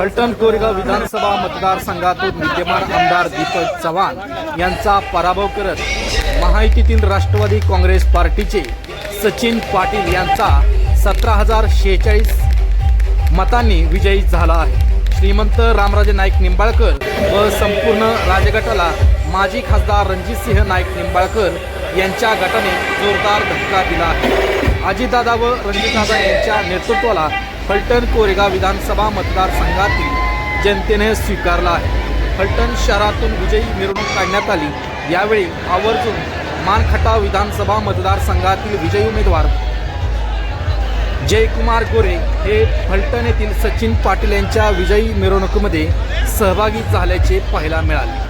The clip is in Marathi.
फलटण कोरेगाव विधानसभा मतदारसंघातून विद्यमान आमदार दीपक चव्हाण यांचा पराभव करत महायुतीतील राष्ट्रवादी काँग्रेस पार्टीचे सचिन पाटील यांचा सतरा हजार शेहेचाळीस मतांनी विजयी झाला आहे. श्रीमंत रामराजे नाईक निंबाळकर व संपूर्ण राजगटाला माजी खासदार रणजितसिंह नाईक निंबाळकर यांच्या गटाने जोरदार धक्का दिला आहे. अजितदादा व रणजितदादा यांच्या नेतृत्वाला फलटण कोरेगाव विधानसभा मतदारसंघातील जनतेने स्वीकारला आहे. फलटण शहरातून विजयी मिरवणूक काढण्यात आली. यावेळी आवर्जून मानखटाव विधानसभा मतदारसंघातील विजयी उमेदवार जयकुमार गोरे हे फलटण येथील सचिन पाटील यांच्या विजयी मिरवणुकीमध्ये सहभागी झाल्याचे पाहायला मिळाले.